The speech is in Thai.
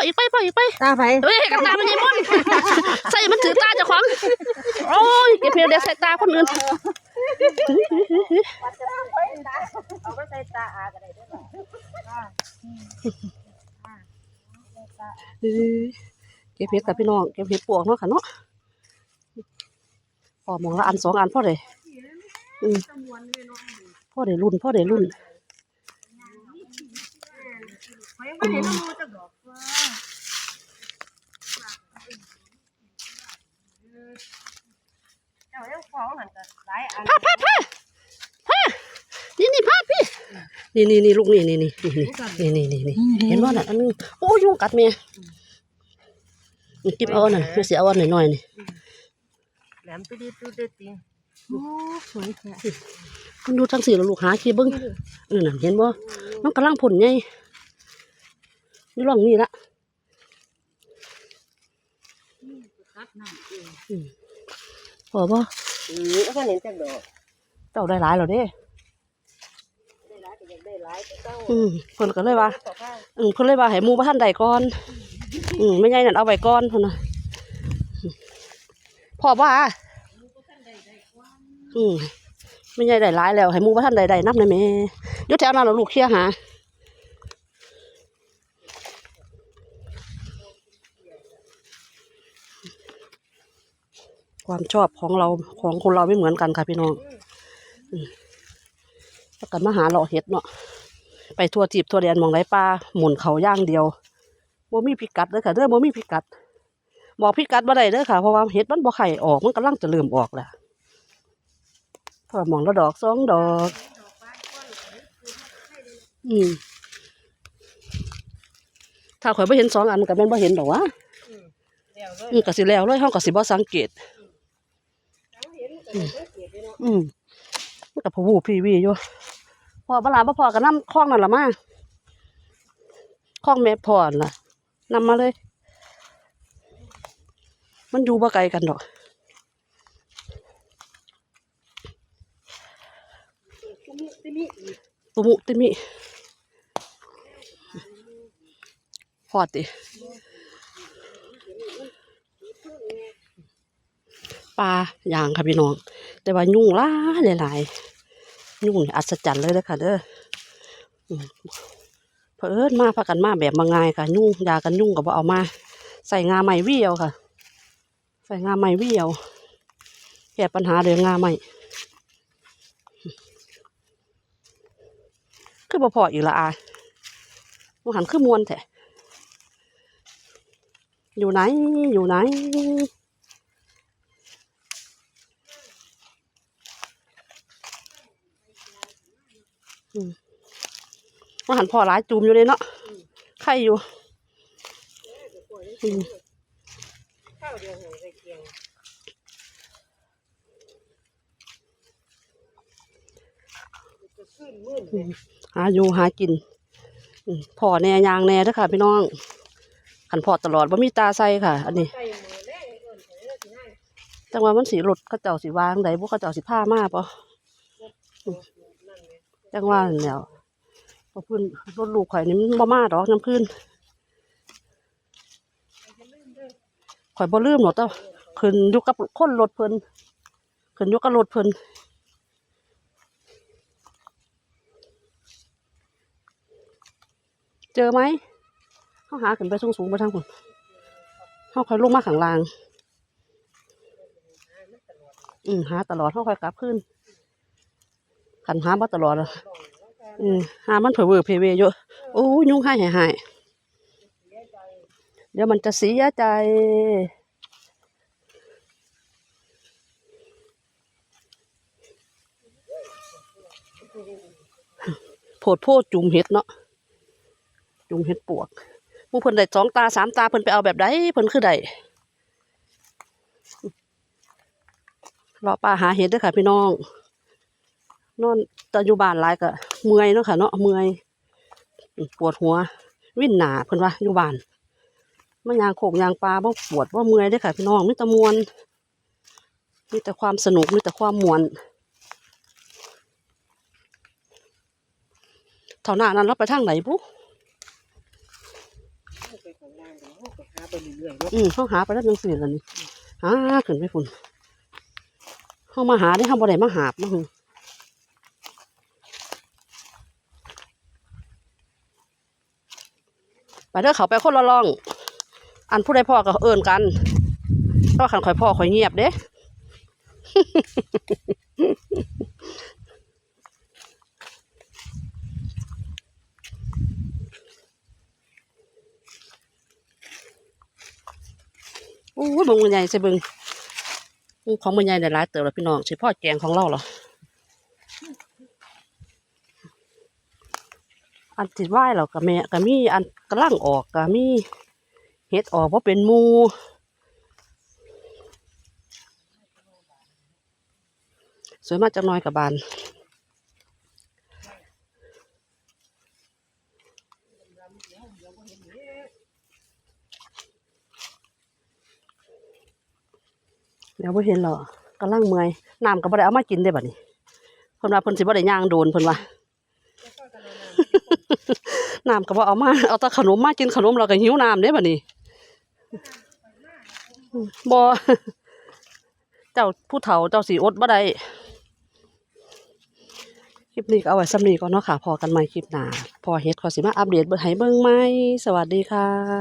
ออีกไปพ่ออีกไปตาไผเฮ้ยกระตามันยังมันใส่มันถือตาเจ้าของโอ้ยเก็บเพลเดี๋ยวใส่ตาคนอื่นเอาไปใส่ตาอาก็ได้เด้อเอ้ยเก็บเพชรกับพี่น้องเก็บเพชรปวกเนาะค่ะเนาะพอมองละอันสองอันพ่อเลยอืมพ่อได้รุ่นพ่อได้รุ่นไผบ่ได้น้ พ่อพ่อพ่อพ่นี่นี่พ่อพี่นี่นี่นี่ลูกนี่นี่นี่นี่นี่นี่นี่เห็นว่าน่ะอันนึงโอ้ยยุงกัดเมียกิบเอาหน่อยเสียเอาหน่อยหน่อยนี่แหลมตุ้ดตุ้ดจริงโอ้สวยแค่มันดูทางสีเราลูกหาขี้บึ้งนี่น่ะเห็นว่าต้องกำลังผลไงนี่ลองนี่ละ Mm. พอบ่อือแล้วก็เห็นจักดอกเจ้าได้หลายแล้วเด้ได้หลายก็อยากได้หลายก็เจ้าอืมเพิ่นก็เลยว่าต่อไปอืมเพิ่นเลยว่าให้หมู่บ่ทันใดก่อน อืมไม่ใหญ่นั่นเอาไว้ก่อนเพิ่นน่ะพอบ่อะอืมไม่ใหญ่ได้หลายแล้วให้หมู่บ่ทันใดได้นำได้แม่อยู่แถวนั้นแล้วลูกเคลียร์หา ความชอบของเราของคนเราไม่เหมือนกันค่ะพี่น้องอืมแล้วกันมาหาเราะเห็ดเนาะไปทัวจีบทัวเรียนหมองไรปลาหมุนเขาย่างเดียวบ่มีพิกัดเด้อค่ะเด้อบ่มีพิกัด บอกพิกัดบ่ได้เด้อค่ะเพราะว่าเห็ดมันบ่ไข่ออกมันกำลังจะเริ่มออกแหละพอหมองละดอกสองดอก อืมถ้าข่อยบ่เห็นสองอันก็แม่นบ่เห็นดอกวะแล้วเลยอืมก็สิแล้วเลยเฮาก็สิบ่สังเกต อืมมันก็พะวูพี่วีอยู่พอเวลาบ่พอก็นํคลองนั่นละมาคลองแม่พรล่ะนำมาเลย มันอยู่บ่ไกลกันดอกตุมิติมิอีกตุมุติมิพอติ ปลาอย่างค่ะพี่น้อง แต่ว่ายุ่งหลายหลายๆยุ่งอัศจรรย์เลยเด้อค่ะเด้อเพิ่นมาพากันมาแบบมาง่ายค่ะ ยุ่งยากันยุ่งกับเอามา ใส่งาใหม่เวี่ยวค่ะ ใส่งาใหม่เวี่ยวแก้ปัญหาเรื่องงาใหม่คือบ่พออีกละอาว่าหันคือมวนแท้อยู่ไหนอยู่ไหน ว่าหันพอหลายจูมอยู่เลยเนาะไข่อยู่อายวหาอยู่หากินอืมพอแน่ยางแน่เด้อค่ะ พี่น้องขันพอตลอดว่ามีตาใส่ค่ะ อันนี้จังว่ามันสีรถเขาเจ้าสีวางใดพวกเขาเจ้าสีผ้ามาปะจังว่านั่นแล้ว พอพื้นรถลูกข่อยนี่มันบ่มาดอกน้ำพื้นข่อยบ่ลืมหรอกเต้าขึ้นอยู่กับคนรถเพิ่นขึ้นอยู่กับรถเพิ่นเจอไหมเขาหาขึ้นไปสูงสูงไปทางคนเขาคอยลงมาข้างล่าง อืมหาตลอดเขาคอยกลับขึ้นขันหามาตลอดอะ อืมหามันเผลอเวอเพเวเยอะโอ้ยุ่งให้หายหายเดี๋ยวมันจะเสียใจ โพดโพดจุ่มเห็ดเนาะจุ่มเห็ดปวกมูเพิ่นได้สองตาสามตาเพิ่นไปเอาแบบใดเพิ่นคือได้รอปลาหาเห็ดด้วยค่ะพี่น้อง นอนแตอยู่บ้านหลายก็เมื่อยเนาะค่ะเนาะเมื่อยปวดหัว วิ่นหนาเพิ่นว่าอยู่บ้านมายางโขกยางปลาบ่ปวดบ่เมื่อยเด้อค่ะพี่น้องมีแต่มวนมีแต่ความสนุกมีแต่ความมวนเท่าหน้านั้นเราไปทางไหนปุ๊ไปข้างล่างไปเรื่อยๆเนาะอืมเขาหาไปแล้วจังสี่แล้วนี่หาขึ้นไปพุ่นเขามาหาได้เขาบ่ได้มาหาบมาหึไป เด้อเขาไปคนละล่อง อันผู้ใดพ่อก็เอิ้นกันเพราะขันข่อยพ่อข่อยเงียบเด้โอ้ยเบงมันใหญ่ใช่บิงของมันใหญ่ได้หลายเติบแล้วพี่น้องใช่พ่อแกงของเราเหรอ อันติดไหวเราก็แม่ก็มีอันกำลังออกก็มีเห็ดออกเพราะเป็นมูสวยมากจังน้อยกับบานเดี๋ยวบ่เห็นหรอกกำลังเมื่อยน้ำก็บ่ได้เอามากินได้บัดนี้เพิ่นว่าเพิ่นสิบ่ได้ย่างโดนเพิ่นว่า น้ำก็บ่เอามา เอาแต่ขนมมากินขนมเราก็หิวน้ำเด้บัดนี้บ่เจ้าผู้เฒ่าเจ้าสีอดบ่ได้คลิปนี้ก็เอาไว้สำนีก่อนเนาะค่ะ พอกันใหม่คลิปหน้า พอเฮ็ดขอสิมาอัปเดตเบิ่งให้เบิ่งไหม่สวัสดีค่ะ